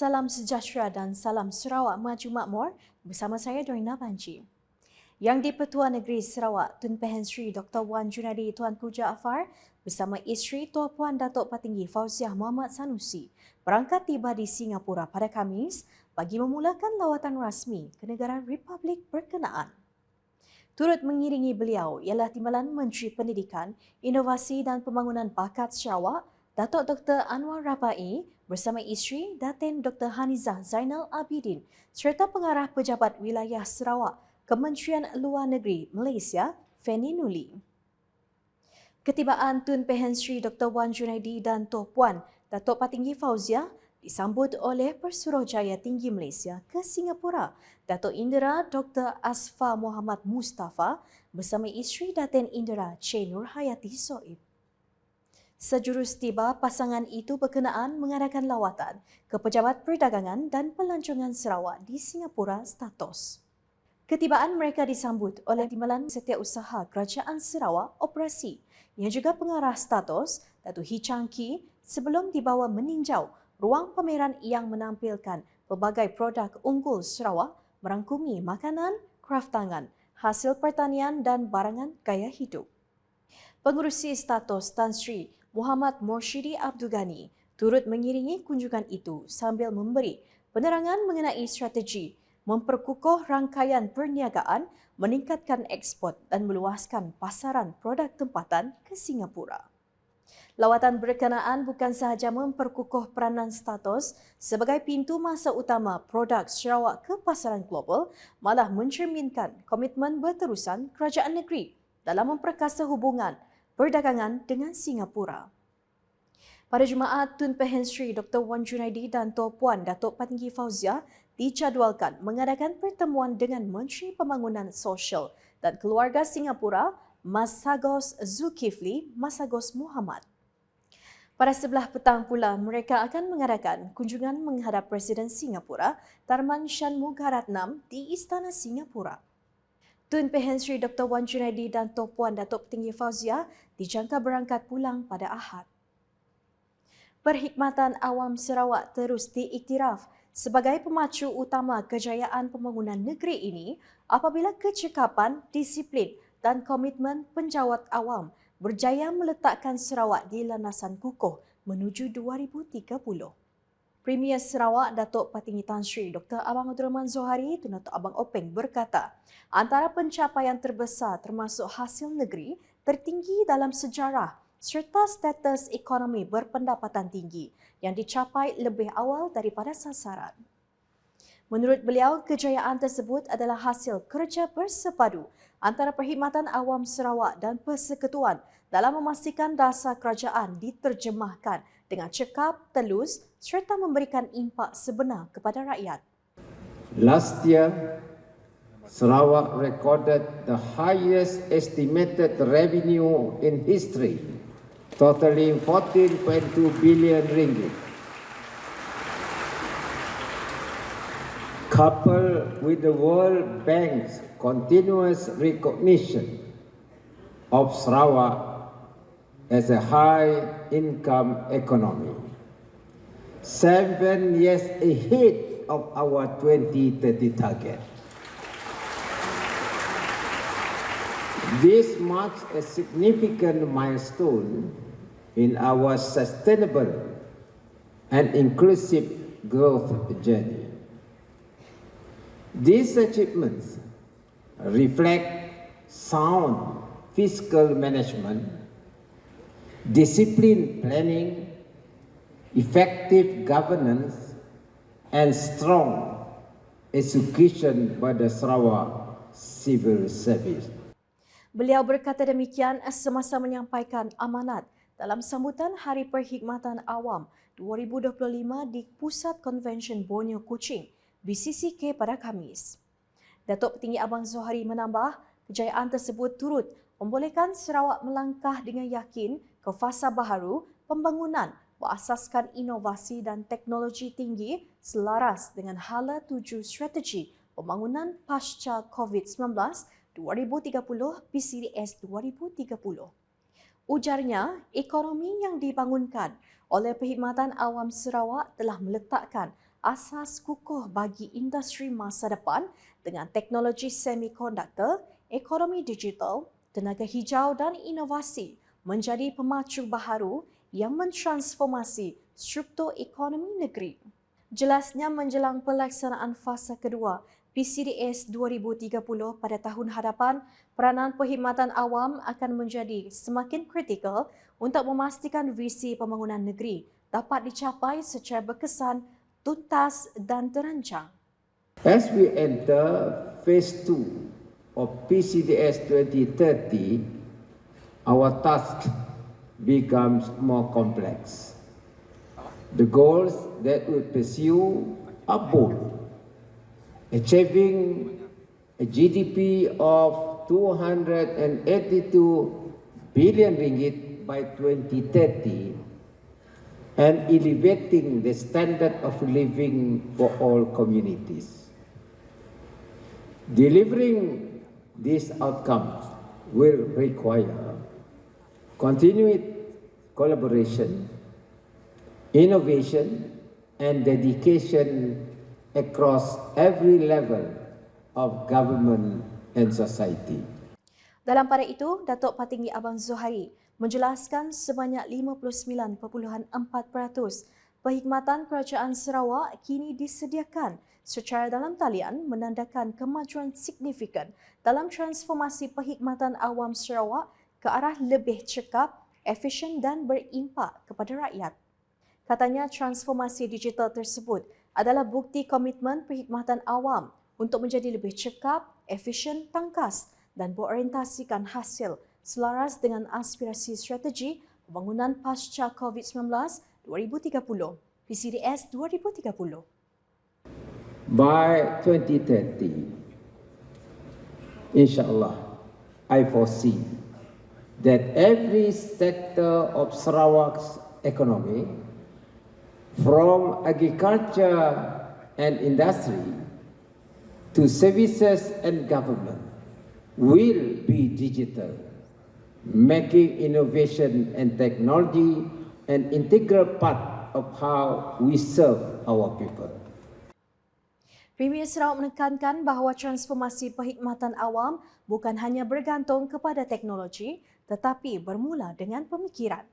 Salam sejahtera dan salam Sarawak Maju Makmur bersama saya Dorina Panci. Yang di-Pertua Negeri Sarawak, Tun Pehen Sri Dr. Wan Junadi Tuanku Jaafar bersama isteri Tua Puan Datuk Patinggi Fauziah Muhammad Sanusi berangkat tiba di Singapura pada Kamis bagi memulakan lawatan rasmi ke negara Republik berkenaan. Turut mengiringi beliau ialah Timbalan Menteri Pendidikan, Inovasi dan Pembangunan Bakat Sarawak, Datuk Dr. Anwar Rabai bersama isteri Datin Dr. Hanizah Zainal Abidin serta pengarah Pejabat Wilayah Sarawak Kementerian Luar Negeri Malaysia Feni Nuli. Ketibaan Tun Pehen Sri Dr. Wan Junaidi dan Toh Puan Datuk Patinggi Fauzia disambut oleh Persuruhjaya Tinggi Malaysia ke Singapura Datuk Indra Dr. Asfa Muhammad Mustafa bersama isteri Datin Indra Che Nur Hayati Soib. Sejurus tiba pasangan itu berkenaan mengadakan lawatan ke Pejabat Perdagangan dan Pelancongan Sarawak di Singapura status. Ketibaan mereka disambut oleh Timbalan Setiausaha Kerajaan Sarawak Operasi yang juga pengarah status Datuk Hee Chang Ki sebelum dibawa meninjau ruang pameran yang menampilkan pelbagai produk unggul Sarawak merangkumi makanan, kraft tangan, hasil pertanian dan barangan gaya hidup. Pengurusi status Tan Sri Muhammad Morshidi Abdul Ghani turut mengiringi kunjungan itu sambil memberi penerangan mengenai strategi memperkukuh rangkaian perniagaan, meningkatkan ekspor dan meluaskan pasaran produk tempatan ke Singapura. Lawatan berkenaan bukan sahaja memperkukuh peranan status sebagai pintu masa utama produk Sarawak ke pasaran global, malah mencerminkan komitmen berterusan kerajaan negeri dalam memperkasa hubungan perdagangan dengan Singapura. Pada Jumaat, Tun Pehen Sri Dr. Wan Junaidi dan Tua Puan Datuk Patinggi Fauzia dijadualkan mengadakan pertemuan dengan Menteri Pembangunan Sosial dan Keluarga Singapura, Masagos Zulkifli Masagos Muhammad. Pada sebelah petang pula, mereka akan mengadakan kunjungan menghadap Presiden Singapura, Tarman Shanmugaratnam di Istana Singapura. Tun Pehen Sri Dr. Wan Junaidi dan Tok Puan Datuk Tinggi Fauzia dijangka berangkat pulang pada Ahad. Perkhidmatan Awam Sarawak terus diiktiraf sebagai pemacu utama kejayaan pembangunan negeri ini apabila kecekapan, disiplin dan komitmen penjawat awam berjaya meletakkan Sarawak di landasan kukuh menuju 2030. Premier Sarawak Datuk Patinggi Tan Sri Dr. Abang Abdul Rahman Zohari Tun Datuk Abang Openg berkata, antara pencapaian terbesar termasuk hasil negeri tertinggi dalam sejarah serta status ekonomi berpendapatan tinggi yang dicapai lebih awal daripada sasaran. Menurut beliau, kejayaan tersebut adalah hasil kerja bersepadu antara Perkhidmatan Awam Sarawak dan Persekutuan dalam memastikan dasar kerajaan diterjemahkan dengan cekap, telus serta memberikan impak sebenar kepada rakyat. Last year, Sarawak recorded the highest estimated revenue in history, totaling 14.2 billion ringgit. Coupled with the World Bank's continuous recognition of Sarawak as a high income economy. Seven years ahead of our 2030 target. This marks a significant milestone in our sustainable and inclusive growth journey. These achievements reflect sound fiscal management disciplined planning, effective governance, and strong execution by the Sarawak Civil Service. Beliau berkata demikian semasa menyampaikan amanat dalam sambutan Hari Perkhidmatan Awam 2025 di Pusat Convention Borneo Kuching, BCCK pada Kamis. Datuk Petinggi Abang Zohari menambah, kejayaan tersebut turut membolehkan Sarawak melangkah dengan yakin ke fasa baharu pembangunan berasaskan inovasi dan teknologi tinggi selaras dengan hala tuju strategi pembangunan pasca COVID-19 2030 PCDS 2030. Ujarnya, ekonomi yang dibangunkan oleh Perkhidmatan Awam Sarawak telah meletakkan asas kukuh bagi industri masa depan dengan teknologi semikonduktor, ekonomi digital, tenaga hijau dan inovasi menjadi pemacu baharu yang mentransformasi struktur ekonomi negeri. Jelasnya menjelang pelaksanaan fasa kedua PCDS 2030 pada tahun hadapan, peranan perkhidmatan awam akan menjadi semakin kritikal untuk memastikan visi pembangunan negeri dapat dicapai secara berkesan, tuntas dan terancang. As we enter phase of PCDS 2030, our task becomes more complex. The goals that we pursue are bold, achieving a GDP of 282 billion ringgit by 2030 and elevating the standard of living for all communities. Delivering these outcomes will require continued collaboration, innovation, and dedication across every level of government and society. Dalam pada itu, Datuk Patinggi Abang Zuhairi menjelaskan sebanyak 59.4% perkhidmatan kerajaan Sarawak kini disediakan secara dalam talian menandakan kemajuan signifikan dalam transformasi perkhidmatan awam Sarawak ke arah lebih cekap, efisien dan berimpak kepada rakyat. Katanya transformasi digital tersebut adalah bukti komitmen perkhidmatan awam untuk menjadi lebih cekap, efisien, tangkas dan berorientasikan hasil selaras dengan aspirasi strategi pembangunan pasca COVID-19 2030, PCDS 2030. By 2030, inshallah, I foresee that every sector of Sarawak's economy, from agriculture and industry to services and government, will be digital, making innovation and technology an integral part of how we serve our people. Premier Sarawak menekankan bahawa transformasi perkhidmatan awam bukan hanya bergantung kepada teknologi tetapi bermula dengan pemikiran.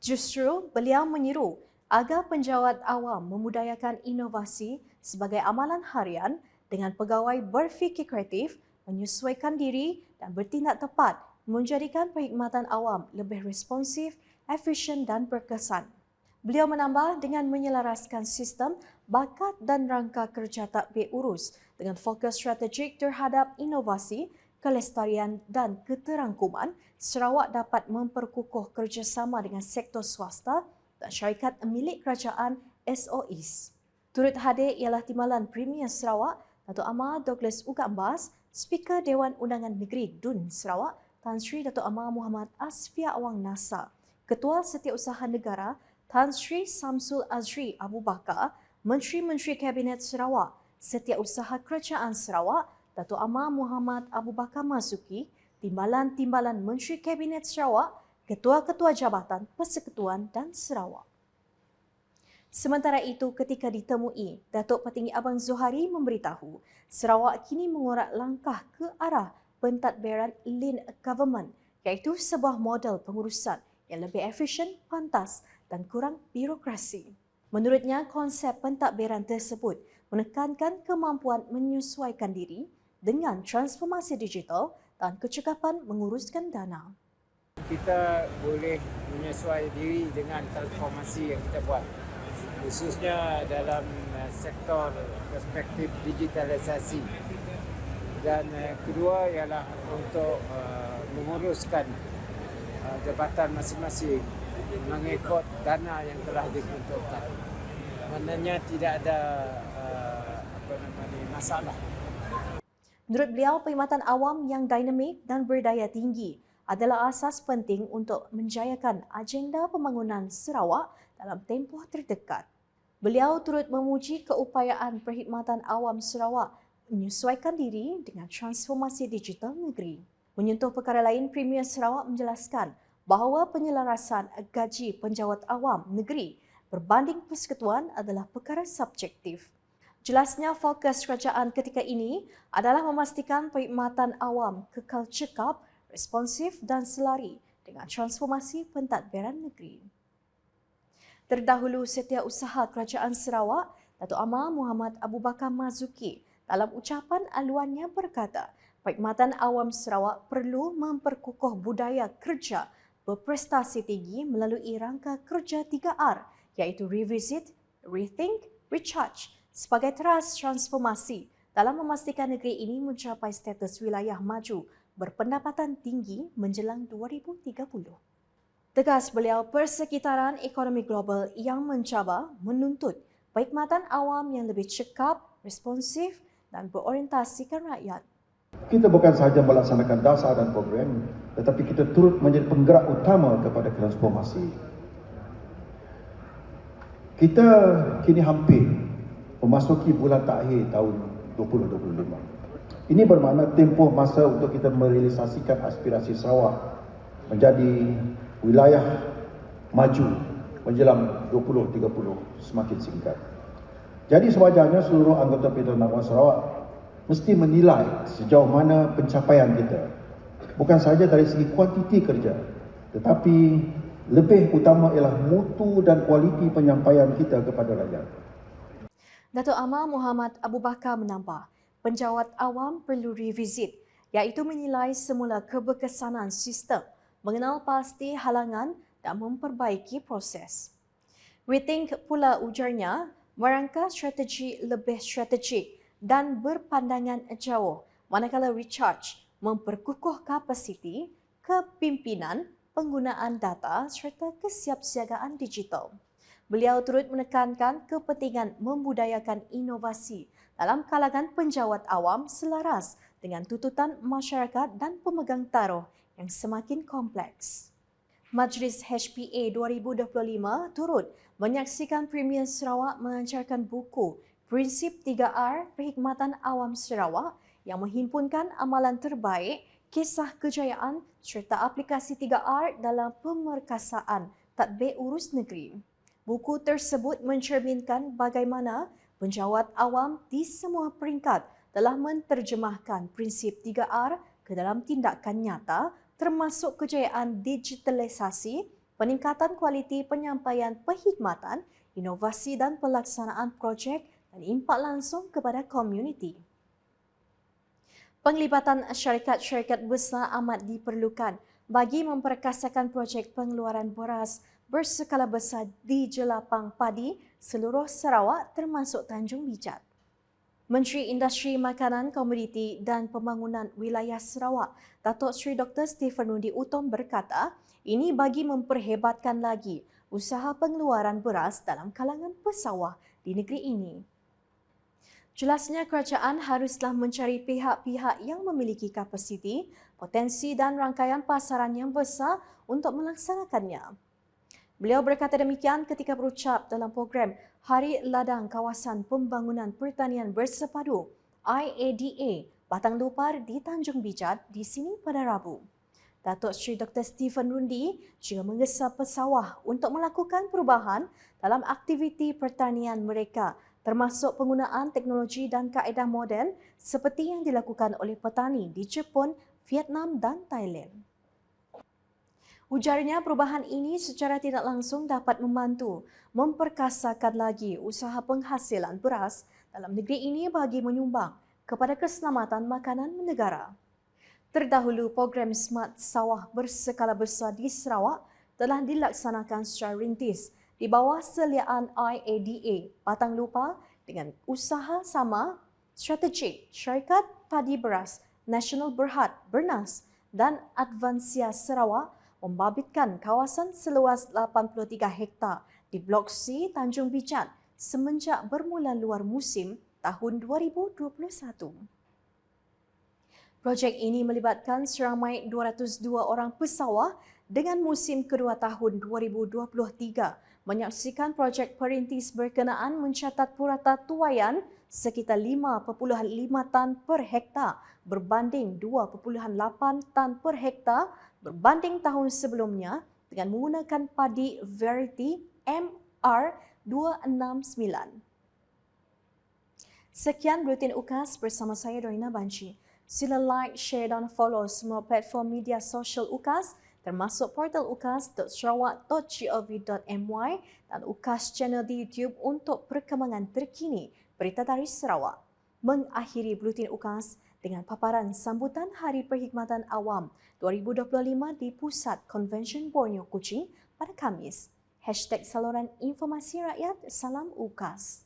Justru beliau menyeru agar penjawat awam memudayakan inovasi sebagai amalan harian dengan pegawai berfikir kreatif, menyesuaikan diri dan bertindak tepat menjadikan perkhidmatan awam lebih responsif, efisien dan berkesan. Beliau menambah dengan menyelaraskan sistem bakat dan rangka kerja takbir urus dengan fokus strategik terhadap inovasi, kelestarian dan keterangkuman, Sarawak dapat memperkukuh kerjasama dengan sektor swasta dan syarikat milik kerajaan SOEs. Turut hadir ialah Timbalan Premier Sarawak, Datuk Amar Douglas Ugambas, Speaker Dewan Undangan Negeri DUN Sarawak, Tan Sri Datuk Amar Muhammad Asfia Awang Nasa, Ketua Setiausaha Negara Tan Sri Samsul Azri Abu Bakar, Menteri-Menteri Kabinet Sarawak, Setiausaha Kerajaan Sarawak, Datuk Amar Muhammad Abu Bakar Masuki, Timbalan-Timbalan Menteri Kabinet Sarawak, Ketua-Ketua Jabatan Persekutuan dan Sarawak. Sementara itu, ketika ditemui, Datuk Petinggi Abang Zuhari memberitahu Sarawak kini mengorak langkah ke arah pentadbiran lean government iaitu sebuah model pengurusan yang lebih efisien, pantas dan kurang birokrasi. Menurutnya, konsep pentadbiran tersebut menekankan kemampuan menyesuaikan diri dengan transformasi digital dan kecekapan menguruskan dana. kita boleh menyesuaikan diri dengan transformasi yang kita buat khususnya dalam uh, sektor perspektif digitalisasi dan uh, kedua ialah untuk uh, menguruskan jabatan masing-masing mengikut dana yang telah ditentukan maknanya tidak ada uh, apa namanya masalah Menurut beliau, perkhidmatan awam yang dinamik dan berdaya tinggi adalah asas penting untuk menjayakan agenda pembangunan Sarawak dalam tempoh terdekat. Beliau turut memuji keupayaan perkhidmatan awam Sarawak menyesuaikan diri dengan transformasi digital negeri. Menyentuh perkara lain, Premier Sarawak menjelaskan bahawa penyelarasan gaji penjawat awam negeri berbanding persekutuan adalah perkara subjektif. Jelasnya fokus kerajaan ketika ini adalah memastikan perkhidmatan awam kekal cekap, responsif dan selari dengan transformasi pentadbiran negeri. Terdahulu Setiausaha Kerajaan Sarawak, Datuk Amar Muhammad Abu Bakar Mazuki dalam ucapan aluannya berkata, perkhidmatan awam Sarawak perlu memperkukuh budaya kerja berprestasi tinggi melalui rangka kerja 3R iaitu revisit, rethink, recharge sebagai teras transformasi dalam memastikan negeri ini mencapai status wilayah maju berpendapatan tinggi menjelang 2030. Tegas beliau, persekitaran ekonomi global yang mencabar menuntut perkhidmatan awam yang lebih cekap, responsif dan berorientasikan rakyat. Kita bukan sahaja melaksanakan dasar dan program, tetapi kita turut menjadi penggerak utama kepada transformasi. Kita kini hampir memasuki bulan takhir tahun 2025. Ini bermakna tempoh masa untuk kita merealisasikan aspirasi Sarawak menjadi wilayah maju menjelang 2030 semakin singkat. Jadi sewajarnya seluruh anggota Pilihan Nakwan Sarawak mesti menilai sejauh mana pencapaian kita. Bukan sahaja dari segi kuantiti kerja, tetapi lebih utama ialah mutu dan kualiti penyampaian kita kepada rakyat. Datuk Amar Muhammad Abu Bakar menambah, penjawat awam perlu revisit iaitu menilai semula keberkesanan sistem mengenal pasti halangan dan memperbaiki proses. Rethink pula ujarnya merangka strategi lebih strategik dan berpandangan jauh manakala recharge memperkukuh kapasiti, kepimpinan, penggunaan data serta kesiapsiagaan digital. Beliau turut menekankan kepentingan membudayakan inovasi dalam kalangan penjawat awam selaras dengan tuntutan masyarakat dan pemegang taruh yang semakin kompleks. Majlis HPA 2025 turut menyaksikan Premier Sarawak mengancarkan buku Prinsip 3R Perkhidmatan Awam Sarawak yang menghimpunkan amalan terbaik, kisah kejayaan serta aplikasi 3R dalam pemerkasaan tadbir urus negeri. Buku tersebut mencerminkan bagaimana penjawat awam di semua peringkat telah menterjemahkan prinsip 3R ke dalam tindakan nyata termasuk kejayaan digitalisasi, peningkatan kualiti penyampaian perkhidmatan, inovasi dan pelaksanaan projek dan impak langsung kepada komuniti. Penglibatan syarikat-syarikat besar amat diperlukan bagi memperkasakan projek pengeluaran beras berskala besar di jelapang padi seluruh Sarawak termasuk Tanjung Bijat. Menteri Industri Makanan, Komoditi dan Pembangunan Wilayah Sarawak, Datuk Seri Dr. Stephen Rundi Utom berkata, ini bagi memperhebatkan lagi usaha pengeluaran beras dalam kalangan pesawah di negeri ini. Jelasnya kerajaan haruslah mencari pihak-pihak yang memiliki kapasiti, potensi dan rangkaian pasaran yang besar untuk melaksanakannya. Beliau berkata demikian ketika berucap dalam program Hari Ladang Kawasan Pembangunan Pertanian Bersepadu IADA Batang Lupar di Tanjung Bijat di sini pada Rabu. Datuk Seri Dr. Stephen Rundi juga menggesa pesawah untuk melakukan perubahan dalam aktiviti pertanian mereka termasuk penggunaan teknologi dan kaedah moden seperti yang dilakukan oleh petani di Jepun, Vietnam dan Thailand. Ujarnya perubahan ini secara tidak langsung dapat membantu memperkasakan lagi usaha penghasilan beras dalam negeri ini bagi menyumbang kepada keselamatan makanan negara. Terdahulu program Smart Sawah berskala besar di Sarawak telah dilaksanakan secara rintis di bawah seliaan IADA Batang Lupa dengan usaha sama strategik Syarikat Padi Beras Nasional Berhad Bernas dan Advansia Sarawak membabitkan kawasan seluas 83 hektar di Blok C Tanjung Bijat semenjak bermula luar musim tahun 2021. Projek ini melibatkan seramai 202 orang pesawah dengan musim kedua tahun 2023 menyaksikan projek perintis berkenaan mencatat purata tuaian sekitar 5.5 tan per hektar berbanding 2.8 tan per hektar berbanding tahun sebelumnya dengan menggunakan padi variety R269. Sekian Buletin UKAS bersama saya Dorina Banci. Sila like, share dan follow semua platform media sosial UKAS termasuk portal ukas.sarawak.gov.my dan UKAS channel di YouTube untuk perkembangan terkini berita dari Sarawak. Mengakhiri Buletin UKAS dengan paparan sambutan Hari Perkhidmatan Awam 2025 di Pusat Convention Borneo Kuching pada Khamis. Hashtag saluran informasi rakyat, salam UKAS.